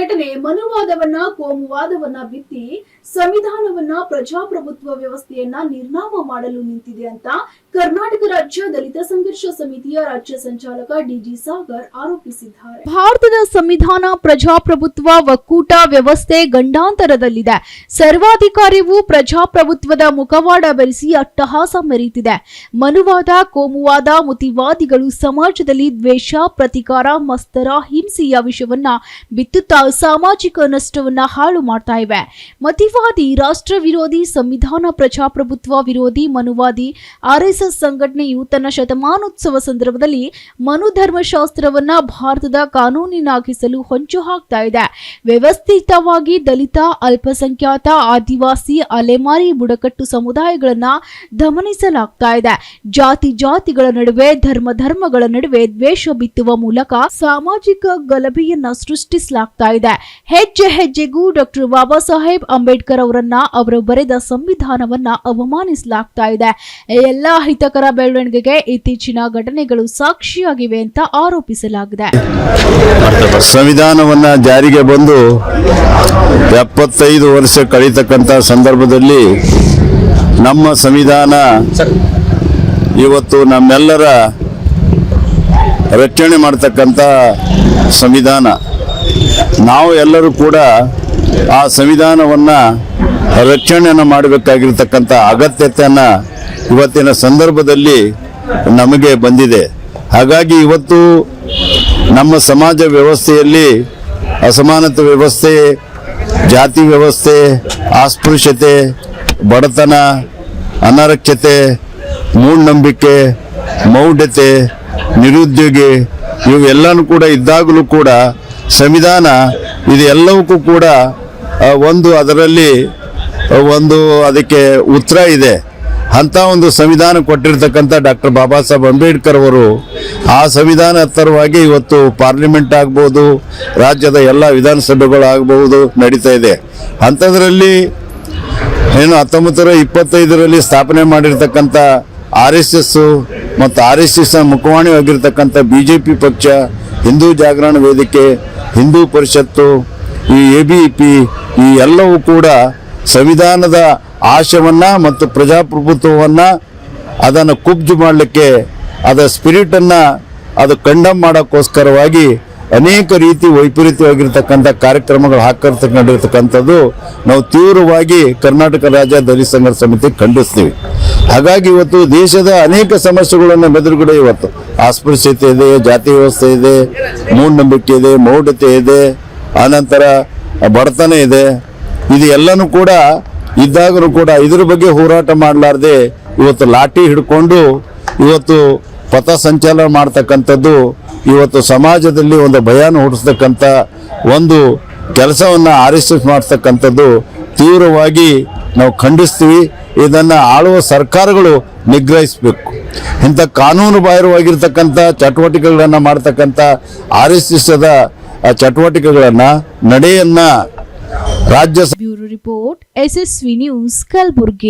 ಸಂಘಟನೆ ಮನುವಾದವನ್ನ, ಕೋಮುವಾದವನ್ನ ಬಿತ್ತಿ ಸಂವಿಧಾನವನ್ನ, ಪ್ರಜಾಪ್ರಭುತ್ವ ವ್ಯವಸ್ಥೆಯನ್ನ ನಿರ್ನಾಮ ಮಾಡಲು ನಿಂತಿದೆ ಅಂತ ಕರ್ನಾಟಕ ರಾಜ್ಯ ದಲಿತ ಸಂಘರ್ಷ ಸಮಿತಿಯ ರಾಜ್ಯ ಸಂಚಾಲಕ ಡಿಜಿ ಸಾಗರ್ ಆರೋಪಿಸಿದ್ದಾರೆ. ಭಾರತದ ಸಂವಿಧಾನ, ಪ್ರಜಾಪ್ರಭುತ್ವ, ಒಕ್ಕೂಟ ವ್ಯವಸ್ಥೆ ಗಂಡಾಂತರದಲ್ಲಿದೆ. ಸರ್ವಾಧಿಕಾರಿವು ಪ್ರಜಾಪ್ರಭುತ್ವದ ಮುಖವಾಡ ಬೆರೆಸಿ ಅಟ್ಟಹಾಸ ಮೆರೀತಿದೆ ಮನುವಾದ, ಕೋಮುವಾದ ಮುತಿವಾದಿಗಳು ಸಮಾಜದಲ್ಲಿ ದ್ವೇಷ, ಪ್ರತಿಕಾರ, ಮಸ್ತರ, ಹಿಂಸೆಯ ವಿಷವನ್ನ ಬಿತ್ತುತ್ತಾ ಸಾಮಾಜಿಕ ನಷ್ಟವನ್ನ ಹಾಳು ಮಾಡ್ತಾ ಇವೆ. ಮತಿವಾದಿ, ರಾಷ್ಟ್ರ ವಿರೋಧಿ, ಸಂವಿಧಾನ ಪ್ರಜಾಪ್ರಭುತ್ವ ವಿರೋಧಿ, ಮನುವಾದಿ ಆರ್ಎಸ್ಎಸ್ ಸಂಘಟನೆಯು ತನ್ನ ಶತಮಾನೋತ್ಸವ ಸಂದರ್ಭದಲ್ಲಿ ಮನುಧರ್ಮಶಾಸ್ತ್ರವನ್ನ ಭಾರತದ ಕಾನೂನಿನಾಗಿಸಲು ಹೊಂಚು ಹಾಕ್ತಾ ಇದೆ. ವ್ಯವಸ್ಥಿತವಾಗಿ ದಲಿತ, ಅಲ್ಪಸಂಖ್ಯಾತ, ಆದಿವಾಸಿ, ಅಲೆಮಾರಿ, ಬುಡಕಟ್ಟು ಸಮುದಾಯಗಳನ್ನ ದಮನಿಸಲಾಗ್ತಾ ಇದೆ. ಜಾತಿ ಜಾತಿಗಳ ನಡುವೆ, ಧರ್ಮ ಧರ್ಮಗಳ ನಡುವೆ ದ್ವೇಷ ಬಿತ್ತುವ ಮೂಲಕ ಸಾಮಾಜಿಕ ಗಲಭೆಯನ್ನ ಸೃಷ್ಟಿಸಲಾಗ್ತಾ ಹೆಜ್ಜೆ ಹೆಜ್ಜೆಗೂ ಡಾಕ್ಟರ್ ಬಾಬಾ ಸಾಹೇಬ್ ಅಂಬೇಡ್ಕರ್ ಅವರನ್ನ ಅವರು ಬರೆದ ಸಂವಿಧಾನವನ್ನ ಅವಮಾನಿಸಲಾಗ್ತಾ ಇದೆ. ಎಲ್ಲಾ ಹಿತಕರ ಬೆಳವಣಿಗೆಗೆ ಇತ್ತೀಚಿನ ಘಟನೆಗಳು ಸಾಕ್ಷಿಯಾಗಿವೆ ಅಂತ ಆರೋಪಿಸಲಾಗಿದೆ. ಸಂವಿಧಾನವನ್ನ ಜಾರಿಗೆ ಬಂದು ಎಪ್ಪತ್ತೈದು ವರ್ಷ ಕಳೀತಕ್ಕಂಥ ಸಂದರ್ಭದಲ್ಲಿ ನಮ್ಮ ಸಂವಿಧಾನ ಇವತ್ತು ನಮ್ಮೆಲ್ಲರ ರಕ್ಷಣೆ ಮಾಡ್ತಕ್ಕಂಥ ಸಂವಿಧಾನ. ನಾವು ಎಲ್ಲರೂ ಕೂಡ ಆ ಸಂವಿಧಾನವನ್ನು ರಕ್ಷಣೆಯನ್ನು ಮಾಡಬೇಕಾಗಿರ್ತಕ್ಕಂಥ ಅಗತ್ಯತೆಯನ್ನು ಇವತ್ತಿನ ಸಂದರ್ಭದಲ್ಲಿ ನಮಗೆ ಬಂದಿದೆ. ಹಾಗಾಗಿ ಇವತ್ತು ನಮ್ಮ ಸಮಾಜ ವ್ಯವಸ್ಥೆಯಲ್ಲಿ ಅಸಮಾನತೆ ವ್ಯವಸ್ಥೆ, ಜಾತಿ ವ್ಯವಸ್ಥೆ, ಅಸ್ಪೃಶ್ಯತೆ, ಬಡತನ, ಅನರಕ್ಷತೆ, ಮೂಢನಂಬಿಕೆ, ಮೌಢ್ಯತೆ, ನಿರುದ್ಯೋಗಿ ಇವೆಲ್ಲನೂ ಕೂಡ ಇದ್ದಾಗಲೂ ಕೂಡ ಸಂವಿಧಾನ ಇದು ಎಲ್ಲವಕ್ಕೂ ಕೂಡ ಒಂದು ಅದರಲ್ಲಿ ಒಂದು ಅದಕ್ಕೆ ಉತ್ತರ ಇದೆ. ಅಂತ ಒಂದು ಸಂವಿಧಾನ ಕೊಟ್ಟಿರ್ತಕ್ಕಂಥ ಡಾಕ್ಟರ್ ಬಾಬಾ ಸಾಹೇಬ್ ಅಂಬೇಡ್ಕರ್ ಅವರು ಆ ಸಂವಿಧಾನ ಹತ್ತರವಾಗಿ ಇವತ್ತು ಪಾರ್ಲಿಮೆಂಟ್ ಆಗ್ಬೋದು, ರಾಜ್ಯದ ಎಲ್ಲ ವಿಧಾನಸಭೆಗಳಾಗಬಹುದು ನಡೀತಾ ಇದೆ. ಅಂಥದ್ರಲ್ಲಿ ಏನು ಹತ್ತೊಂಬತ್ತರ ಇಪ್ಪತ್ತೈದರಲ್ಲಿ ಸ್ಥಾಪನೆ ಮಾಡಿರ್ತಕ್ಕಂಥ ಆರ್ ಎಸ್ ಎಸ್ ಮತ್ತು ಆರ್ ಎಸ್ ಎಸ್ನ ಮುಖವಾಣಿಯಾಗಿರ್ತಕ್ಕಂಥ ಬಿ ಜೆ ಪಿ ಪಕ್ಷ ಹಿಂದೂ ಜಾಗರಣ ವೇದಿಕೆ ಹಿಂದೂ ಪರಿಷತ್ತು, ಈ ಎ ಬಿ ಪಿ, ಈ ಎಲ್ಲವೂ ಕೂಡ ಸಂವಿಧಾನದ ಆಶಯವನ್ನ ಮತ್ತು ಪ್ರಜಾಪ್ರಭುತ್ವವನ್ನು ಅದನ್ನು ಕುಬ್ಜು ಮಾಡಲಿಕ್ಕೆ ಅದರ ಸ್ಪಿರಿಟನ್ನು ಅದು ಕಂಡಮ್ ಮಾಡೋಕ್ಕೋಸ್ಕರವಾಗಿ ಅನೇಕ ರೀತಿ ವೈಪರೀತ್ಯವಾಗಿರ್ತಕ್ಕಂಥ ಕಾರ್ಯಕ್ರಮಗಳು ಹಾಕಿರ್ತಕ್ಕಂಥದ್ದು ನಾವು ತೀವ್ರವಾಗಿ ಕರ್ನಾಟಕ ರಾಜ್ಯ ದಲಿತ ಸಂಘ ಸಮಿತಿ ಖಂಡಿಸ್ತೀವಿ. ಹಾಗಾಗಿ ಇವತ್ತು ದೇಶದ ಅನೇಕ ಸಮಸ್ಯೆಗಳನ್ನು ಬೆದರುಗಡೆ ಇವತ್ತು ಅಸ್ಪೃಶ್ಯತೆ ಇದೆ, ಜಾತಿ ವ್ಯವಸ್ಥೆ ಇದೆ, ಮೂಢನಂಬಿಕೆ ಇದೆ, ಮೌಢ್ಯತೆ ಇದೆ, ಆನಂತರ ಬಡತನ ಇದೆ. ಇದು ಎಲ್ಲನೂ ಕೂಡ ಇದ್ದಾಗಲೂ ಕೂಡ ಇದ್ರ ಬಗ್ಗೆ ಹೋರಾಟ ಮಾಡಲಾರ್ದೆ ಇವತ್ತು ಲಾಠಿ ಹಿಡ್ಕೊಂಡು ಇವತ್ತು ಪಥ ಸಂಚಾಲನ ಮಾಡ್ತಕ್ಕಂಥದ್ದು ಇವತ್ತು ಸಮಾಜದಲ್ಲಿ ಒಂದು ಭಯಾನ ಹುಟ್ಟಿಸ್ತಕ್ಕಂಥ ಒಂದು ಕೆಲಸವನ್ನು ಆರ್ ಎಸ್ ಎಸ್ ಮಾಡ್ತಕ್ಕಂಥದ್ದು ತೀವ್ರವಾಗಿ ನಾವು ಖಂಡಿಸ್ತೀವಿ. ಇದನ್ನು ಆಳುವ ಸರ್ಕಾರಗಳು ನಿಗ್ರಹಿಸಬೇಕು. ಇಂಥ ಕಾನೂನು ಬಾಹಿರವಾಗಿರ್ತಕ್ಕಂಥ ಚಟುವಟಿಕೆಗಳನ್ನು ಮಾಡ್ತಕ್ಕಂಥ ಆರ್ ಎಸ್ ಎಸ್ದ ಚಟುವಟಿಕೆಗಳನ್ನು ನಡೆಯನ್ನ ರಾಜ್ಯ bureau report, SSV news, Kalaburagi.